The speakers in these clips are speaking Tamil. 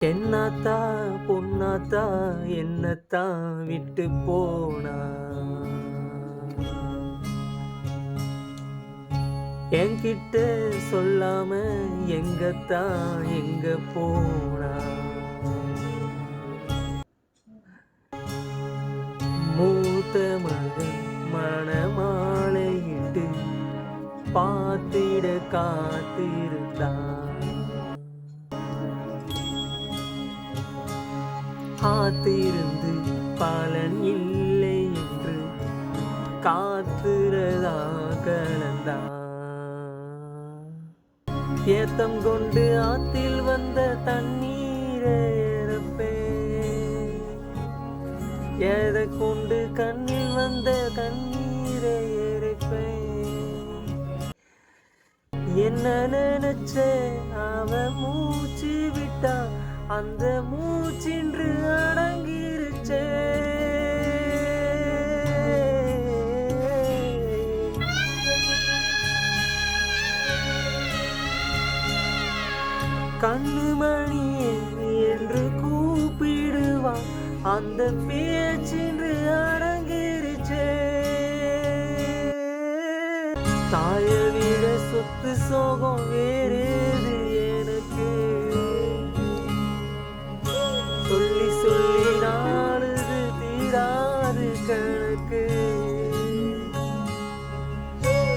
என்னத்தா பொன்னாத்தா என்னத்தான் விட்டு போனா? என்கிட்ட சொல்லாம எங்கத்தான் எங்க போனா? மூத்த மகன் மணமாலையிட்டு பார்த்திட காத்திரு காத்திருந்து பலன் இல்லை என்று காத்திரதா கலந்தா. ஏத்தம் கொண்டு ஆத்தில் வந்த தண்ணீரை ஏதை எதை கொண்டு கண்ணில் வந்த கண்ணீரை என்ன நினைச்ச? அவ மூச்சு விட்டா அந்த மூ சென்று அடங்கிருச்சே. கண்ணுமணி என்று கூப்பிடுவான். அந்த பேச்சின்று அடங்கிருச்சே. தாய விட சொத்து சோகம் வேறே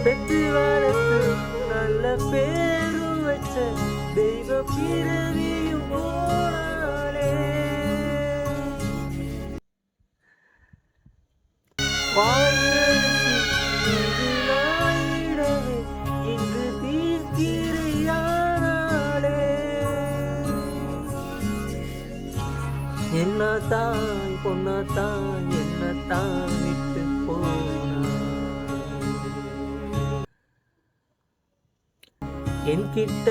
பெத்து வளர்த்து நல்ல பேரும் வச்ச தெய்வ பிறவியும் போனாலே வாயரசி இங்கு நாயிடவே இங்கு தீர்க்கிறையானாலே என்னத்தான் பொண்ணத்தான் என்னத்தான் என்கிட்ட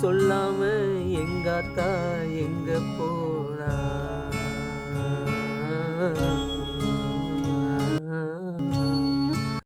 சொல்லாம எங்காத்தா எங்க போனா